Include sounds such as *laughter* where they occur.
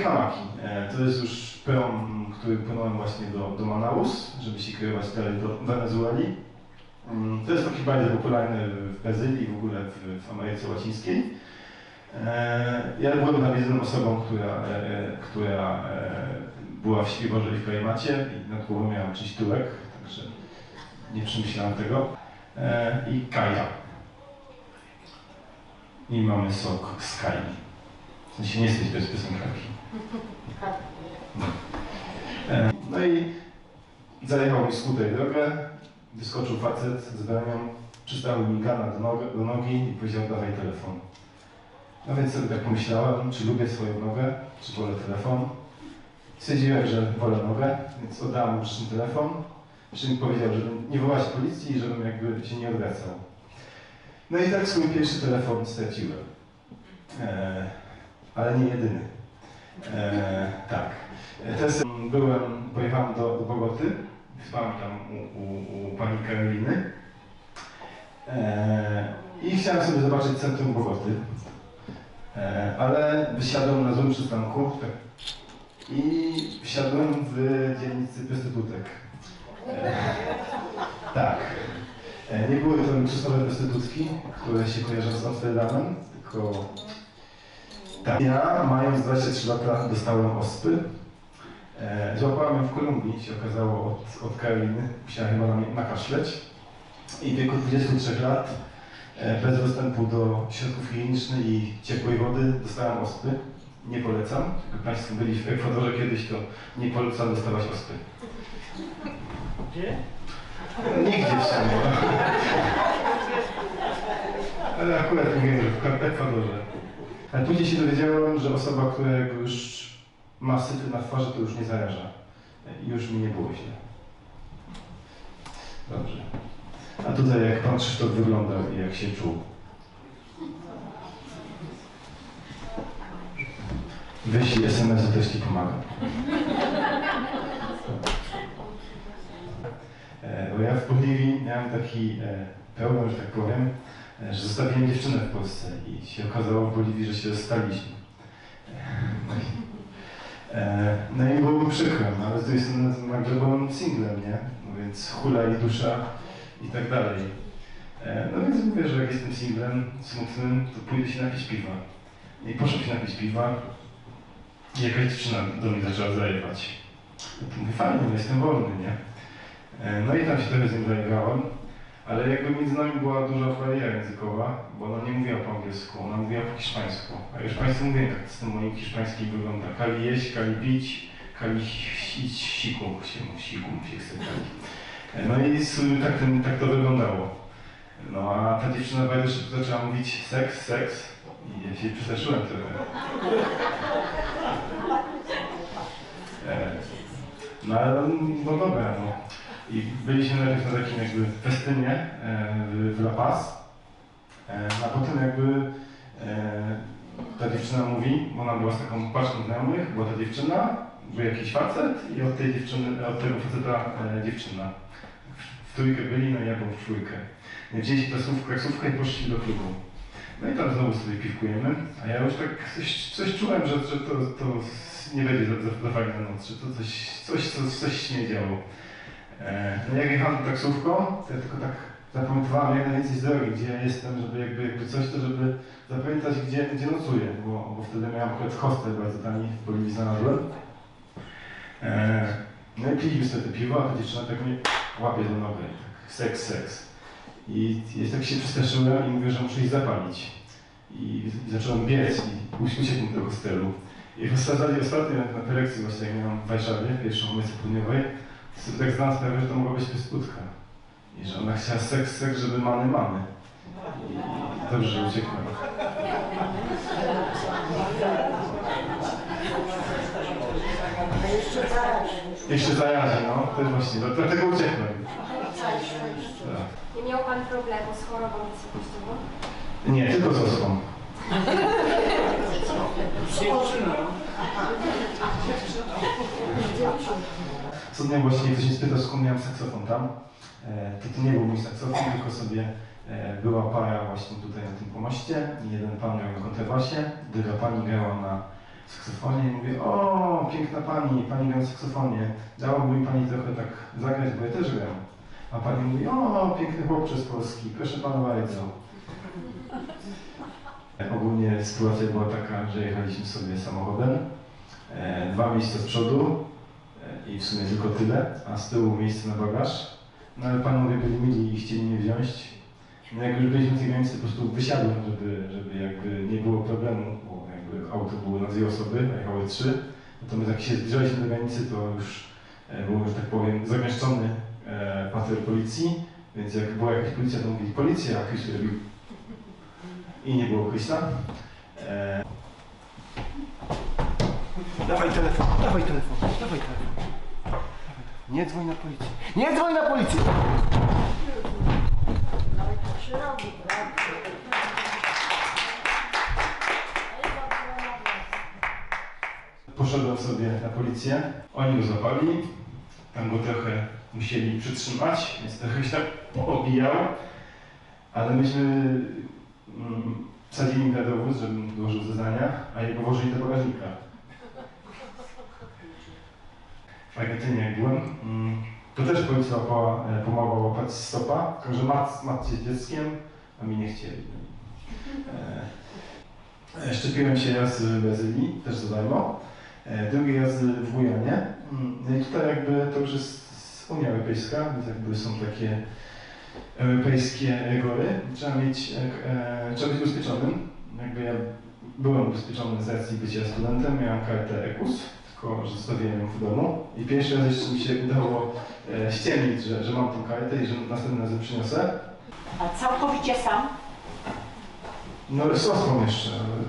takie hamaki. E, to jest już peron, który płynąłem właśnie do, do Manaus, żeby się kierować dalej do Wenezueli. Mm, To jest taki bardzo popularny w Brazylii, w ogóle w, w Ameryce Łacińskiej. E, Ja byłem nawiedzoną osobą, która, e, która była w Śpiworze i w Klejmacie i nad głową miałem czyś tyłek, także nie przemyślałem tego. I Kaja. I mamy sok z Kai. W sensie nie jesteś bez piosenkarki. No. I zajechał mi skuter drogę, wyskoczył facet z bronią, przystawił mi gana do, nogi, do nogi i powiedział dawaj telefon. No więc sobie tak pomyślałem, czy lubię swoją nogę, czy wolę telefon. Stwierdziłem, że wolę nogę, więc oddałem mu przy telefon. Przy powiedział, żebym nie wołać policji i żebym jakby się nie odwracał. No i tak swój pierwszy telefon straciłem. E, ale nie jedyny. E, tak. E, Teraz byłem, pojechałem do, do Bogoty, spałem tam u, u, u pani Karoliny e, i chciałem sobie zobaczyć centrum Bogoty, e, ale wysiadłem na złym przystanku tak, i wsiadłem w dzielnicy prostytutek. E, tak. E, nie były to luksusowe prostytutki, które się kojarzą z Amsterdamem, tylko tak. Ja, mając 23 lata, dostałem ospy. E, złapałem ją w Kolumbii, się okazało, od, od Karoliny. Musiałem chyba na mnie nakaszleć. I w wieku 23 lat, e, bez dostępu do środków higienicznych i ciepłej wody, dostałem ospy. Nie polecam. Jak Państwo byli w Ekwadorze kiedyś, to nie polecam dostawać ospy. Gdzie? Nigdzie w sumie. *laughs* Ale akurat mówiłem, że w Ekwadorze. Ale później się dowiedziałem, że osoba, która już ma syfy na twarzy, to już nie zaraża. Już mi nie było źle. Dobrze. A tutaj jak pan Krzysztof wyglądał i jak się czuł? Wyślij SMS-y też ci pomaga. Bo ja w Boliwii miałem taki e, że tak powiem, e, że zostawiłem dziewczynę w Polsce i się okazało w Boliwii, że się rozstaliśmy. E, no i było mi przykro, no, ale z drugiej strony nagle byłem singlem, nie? No więc hula i dusza i tak dalej. E, No więc mówię, że jak jestem singlem, smutnym, to pójdę się napić piwa. I poszedłem się napić piwa i jakaś dziewczyna do mnie zaczęła zarywać. No to mówię, fajnie, no jestem wolny, nie? E, No i tam się trochę z nim zagrałem, ale jakby między nami była duża bariera językowa, bo ona nie mówiła po angielsku, ona mówiła po hiszpańsku. A już Państwu mówię, jak z tym moim hiszpańskim wygląda. Kali jeść, kali pić, kali siku się, siku się chce kali. E, No i tak, ten, tak to wyglądało. No a ta dziewczyna bardzo szybko zaczęła mówić seks, seks i ja się przestraszyłem trochę. E, No ale no dobra, no. I byliśmy najpierw na takim jakby festynie e, w, w La Paz, e, a potem jakby e, ta dziewczyna mówi, bo ona była z taką paczką znajomych, była ta dziewczyna, był jakiś facet i od tej dziewczyny, od tego faceta dziewczyna. W, trójkę byli, no i ja byłem w czwórkę. Wzięli taksówkę, taksówkę i poszli do klubu. No i tam znowu sobie piwkujemy, a ja już tak coś, coś czułem, że, że to, to nie będzie za, za, za noc, że to coś, coś, coś, coś się nie działo. No jak jechałem taksówką, to ja tylko tak zapamiętywałem jak najwięcej z drogi, gdzie ja jestem, żeby jakby, jakby coś, to żeby zapamiętać, gdzie, gdzie nocuję, bo, bo wtedy miałem akurat hostel bardzo tani w Boliwii znalazłem. E, No i piliśmy sobie te piwo, a ta dziewczyna tak mnie łapie za nogę, i tak seks, seks. I ja tak się przestraszyłem i mówię, że muszę iść zapalić. I zacząłem biec i uciekłem do hostelu. I w zasadzie ostatnio na prelekcji właśnie jak miałem w Warszawie, pierwszą ulicę południowej, to sobie tak znalazł sprawę, że to mogła być prostytutka. I że ona chciała seks, seks, żeby mamy, mamy. I dobrze, że uciekłem. Jeszcze zarażę, no. Też właśnie, no, dlatego uciekłem. Tak. Nie miał pan problemu z chorobą cykliczną? Nie, tylko z osobą. Dnia właściwie ktoś mnie spytał, skąd miałem saksofon tam. E, to to nie był mój saksofon, tylko sobie e, była para właśnie tutaj na tym pomoście. Jeden pan grał na kontrabasie, druga pani grała na saksofonie i mówię, o, piękna pani, pani gra na saksofonie, dałoby mi pani trochę tak zagrać, bo ja też gram. A pani mówi, o, piękny chłopcze z Polski, proszę pana bardzo. *laughs* Ogólnie sytuacja była taka, że jechaliśmy sobie samochodem, e, dwa miejsca z przodu i w sumie tylko tyle, a z tyłu miejsce na bagaż. No ale panowie byli mili i chcieli mnie wziąć. No jak już byliśmy w tej granicy, po prostu wysiadłem, żeby, żeby jakby nie było problemu, bo jakby auto było na dwie osoby, a jechały trzy. Natomiast jak się zbliżaliśmy do granicy, to już e, był, że tak powiem, zagęszczony e, patrol policji, więc jak była jakaś policja, to mówili policja, a ktoś robił i nie było Krzyśla. E, Dawaj telefon, dawaj telefon, dawaj telefon. Nie dzwoń na policję. Nie dzwoń na policję! Poszedłem sobie na policję, oni go złapali, tam go trochę musieli przytrzymać, więc trochę się tam obijał, ale myśmy mm, wsadzili mnie na dowóz, żebym złożył zeznania, a jego włożyli do bagażnika. W Argentynie jak byłem, mm, to też policja łapała, e, pomogła łapać stopa, tylko że mat, matcie dzieckiem, a mi nie chcieli. E, e, Szczepiłem się raz w Brazylii, też za darmo. E, Drugi raz w Gujanie. Mm, No i tutaj jakby to już jest Unia Europejska, więc jakby są takie europejskie rygory. Trzeba mieć, e, e, trzeba być ubezpieczonym. Jakby ja byłem ubezpieczony z racji bycia studentem, miałem kartę EKUS, tylko że zostawiłem ją w domu. I pierwszy raz jeszcze mi się udało e, ściemnić, że, że mam tą kartę i że następnym razem przyniosę. A całkowicie sam? No z osłą jeszcze, ale